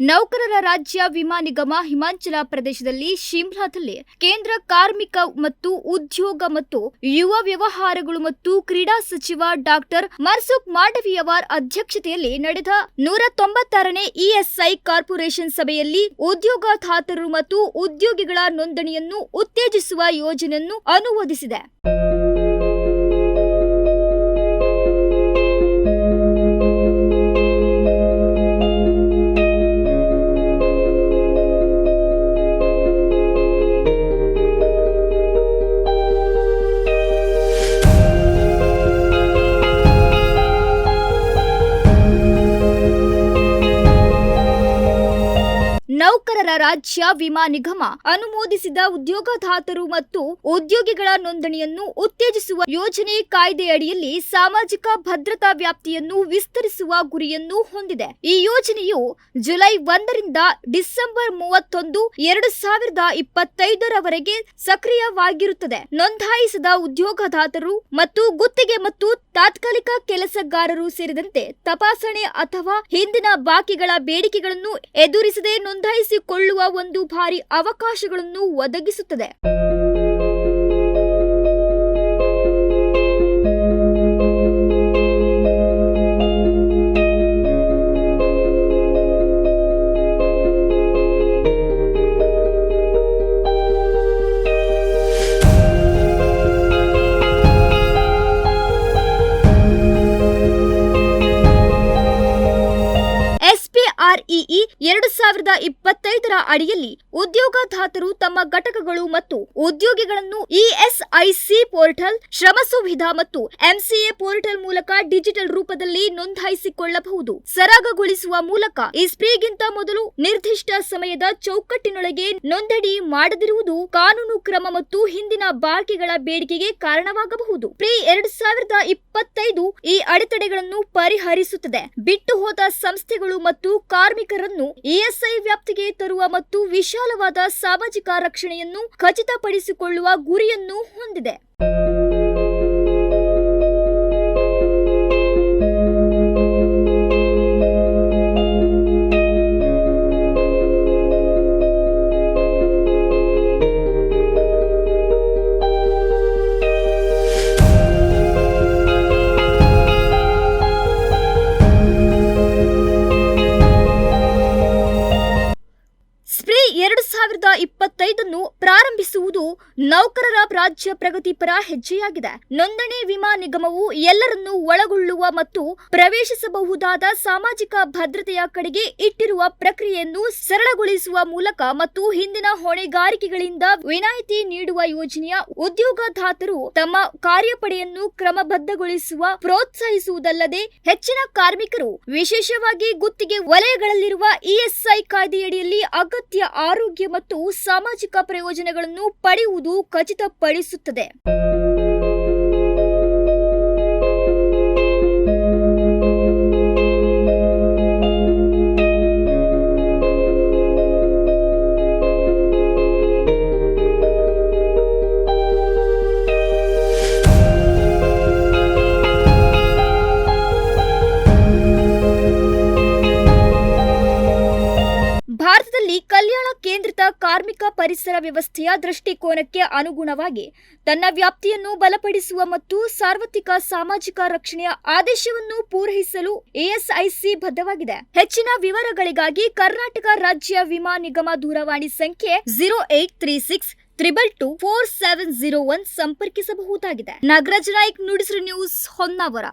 ನೌಕರರ ರಾಜ್ಯ ವಿಮಾ ನಿಗಮ ಹಿಮಾಚಲ ಪ್ರದೇಶದಲ್ಲಿ ಶಿಮ್ಲಾದಲ್ಲಿ ಕೇಂದ್ರ ಕಾರ್ಮಿಕ ಮತ್ತು ಉದ್ಯೋಗ ಮತ್ತು ಯುವ ವ್ಯವಹಾರಗಳು ಮತ್ತು ಕ್ರೀಡಾ ಸಚಿವ ಡಾಕ್ಟರ್ ಮರ್ಸುಖ್ ಮಾಂಡವಿಯವರ್ ಅಧ್ಯಕ್ಷತೆಯಲ್ಲಿ ನಡೆದ ನೂರ ತೊಂಬತ್ತಾರನೇ ಇಎಸ್ಐ ಕಾರ್ಪೊರೇಷನ್ ಸಭೆಯಲ್ಲಿ ಉದ್ಯೋಗದಾತರು ಮತ್ತು ಉದ್ಯೋಗಿಗಳ ನೋಂದಣಿಯನ್ನು ಉತ್ತೇಜಿಸುವ ಯೋಜನೆಯನ್ನು ಅನುಮೋದಿಸಿದೆ. ರಾಜ್ಯ ವಿಮಾ ನಿಗಮ ಅನುಮೋದಿಸಿದ ಉದ್ಯೋಗದಾತರು ಮತ್ತು ಉದ್ಯೋಗಿಗಳ ನೋಂದಣಿಯನ್ನು ಉತ್ತೇಜಿಸುವ ಯೋಜನೆ ಕಾಯ್ದೆಯಡಿಯಲ್ಲಿ ಸಾಮಾಜಿಕ ಭದ್ರತಾ ವ್ಯಾಪ್ತಿಯನ್ನು ವಿಸ್ತರಿಸುವ ಗುರಿಯನ್ನು ಹೊಂದಿದೆ. ಈ ಯೋಜನೆಯು ಜುಲೈ ಒಂದರಿಂದ ಡಿಸೆಂಬರ್ ಮೂವತ್ತೊಂದು ಎರಡು ಸಾವಿರದ ಇಪ್ಪತ್ತೈದರವರೆಗೆ ಸಕ್ರಿಯವಾಗಿರುತ್ತದೆ. ನೋಂದಾಯಿಸಿದ ಉದ್ಯೋಗದಾತರು ಮತ್ತು ಗುತ್ತಿಗೆ ಮತ್ತು ತಾತ್ಕಾಲಿಕ ಕೆಲಸಗಾರರು ಸೇರಿದಂತೆ ತಪಾಸಣೆ ಅಥವಾ ಹಿಂದಿನ ಬಾಕಿಗಳ ಬೇಡಿಕೆಗಳನ್ನು ಎದುರಿಸದೆ ನೋಂದಾಯಿಸಿಕೊಳ್ಳುವ ಒಂದು ಭಾರಿ ಅವಕಾಶಗಳನ್ನು ಒದಗಿಸುತ್ತದೆ. ಎಸ್ಪಿಆರ್ಇಇ ಎರಡು ಸಾವಿರದ ಇಪ್ಪತ್ತೈದರ ಅಡಿಯಲ್ಲಿ ಉದ್ಯೋಗದಾತರು ತಮ್ಮ ಘಟಕಗಳು ಮತ್ತು ಉದ್ಯೋಗಿಗಳನ್ನು ಇಎಸ್ಐಸಿ ಪೋರ್ಟಲ್, ಶ್ರಮ ಸುವಿಧ ಮತ್ತು ಎಂಸಿಎ ಪೋರ್ಟಲ್ ಮೂಲಕ ಡಿಜಿಟಲ್ ರೂಪದಲ್ಲಿ ನೋಂದಾಯಿಸಿಕೊಳ್ಳಬಹುದು. ಸರಾಗಗೊಳಿಸುವ ಮೂಲಕ ಈ ಮೊದಲು ನಿರ್ದಿಷ್ಟ ಸಮಯದ ಚೌಕಟ್ಟಿನೊಳಗೆ ನೋಂದಣಿ ಮಾಡದಿರುವುದು ಕಾನೂನು ಕ್ರಮ ಮತ್ತು ಹಿಂದಿನ ಬಾಕಿಗಳ ಬೇಡಿಕೆಗೆ ಕಾರಣವಾಗಬಹುದು. ಪ್ರಿ ಎರಡ್ ಸಾವಿರದ ಇಪ್ಪತ್ತೈದು ಈ ಅಡೆತಡೆಗಳನ್ನು ಪರಿಹರಿಸುತ್ತದೆ. ಬಿಟ್ಟು ಹೋದ ಸಂಸ್ಥೆಗಳು ಮತ್ತು ಕಾರ್ಮಿಕರನ್ನು ಇಎಸ್ಐ ವ್ಯಾಪ್ತಿಗೆ ತರುವ ಮತ್ತು ವಿಶಾಲವಾದ ಸಾಮಾಜಿಕ ರಕ್ಷಣೆಯನ್ನು ಖಚಿತಪಡಿಸಿಕೊಳ್ಳುವ ಗುರಿಯನ್ನು ಹೊಂದಿದೆ. ಇಪ್ಪತ್ತೈದನ್ನು ಪ್ರಾರಂಭಿಸುವುದು ನೌಕರರ ರಾಜ್ಯ ಪ್ರಗತಿಪರ ಹೆಜ್ಜೆಯಾಗಿದೆ. ನೋಂದಣಿ ವಿಮಾ ನಿಗಮವು ಎಲ್ಲರನ್ನೂ ಒಳಗೊಳ್ಳುವ ಮತ್ತು ಪ್ರವೇಶಿಸಬಹುದಾದ ಸಾಮಾಜಿಕ ಭದ್ರತೆಯ ಕಡೆಗೆ ಇಟ್ಟಿರುವ ಪ್ರಕ್ರಿಯೆಯನ್ನು ಸರಳಗೊಳಿಸುವ ಮೂಲಕ ಮತ್ತು ಹಿಂದಿನ ಹೊಣೆಗಾರಿಕೆಗಳಿಂದ ವಿನಾಯಿತಿ ನೀಡುವ ಯೋಜನೆಯ ಉದ್ಯೋಗದಾತರು ತಮ್ಮ ಕಾರ್ಯಪಡೆಯನ್ನು ಕ್ರಮಬದ್ಧಗೊಳಿಸುವ ಪ್ರೋತ್ಸಾಹಿಸುವುದಲ್ಲದೆ ಹೆಚ್ಚಿನ ಕಾರ್ಮಿಕರು, ವಿಶೇಷವಾಗಿ ಗುತ್ತಿಗೆ ವಲಯಗಳಲ್ಲಿರುವ ಇಎಸ್ಐ ಕಾಯ್ದೆಯಡಿಯಲ್ಲಿ ಅಗತ್ಯ ಆರೋಗ್ಯ ಮತ್ತು ಸಾಮಾಜಿಕ ಪ್ರಯೋಜನಗಳನ್ನು ಪಡೆಯುವುದು ಖಚಿತಪಡಿಸುತ್ತದೆ. ಕಲ್ಯಾಣ ಕೇಂದ್ರಿತ ಕಾರ್ಮಿಕ ಪರಿಸರ ವ್ಯವಸ್ಥೆಯ ದೃಷ್ಟಿಕೋನಕ್ಕೆ ಅನುಗುಣವಾಗಿ ತನ್ನ ವ್ಯಾಪ್ತಿಯನ್ನು ಬಲಪಡಿಸುವ ಮತ್ತು ಸಾರ್ವತ್ರಿಕ ಸಾಮಾಜಿಕ ರಕ್ಷಣೆಯ ಆದೇಶವನ್ನು ಪೂರೈಸಲು ಎಎಸ್ಐಸಿ ಬದ್ಧವಾಗಿದೆ. ಹೆಚ್ಚಿನ ವಿವರಗಳಿಗಾಗಿ ಕರ್ನಾಟಕ ರಾಜ್ಯ ವಿಮಾ ನಿಗಮ ದೂರವಾಣಿ ಸಂಖ್ಯೆ zero eight three six triple two four seven zero one ಸಂಪರ್ಕಿಸಬಹುದಾಗಿದೆ. Nagaraj Naik ನುಡಿಸಿರು ನ್ಯೂಸ್ ಹೊನ್ನಾವರ.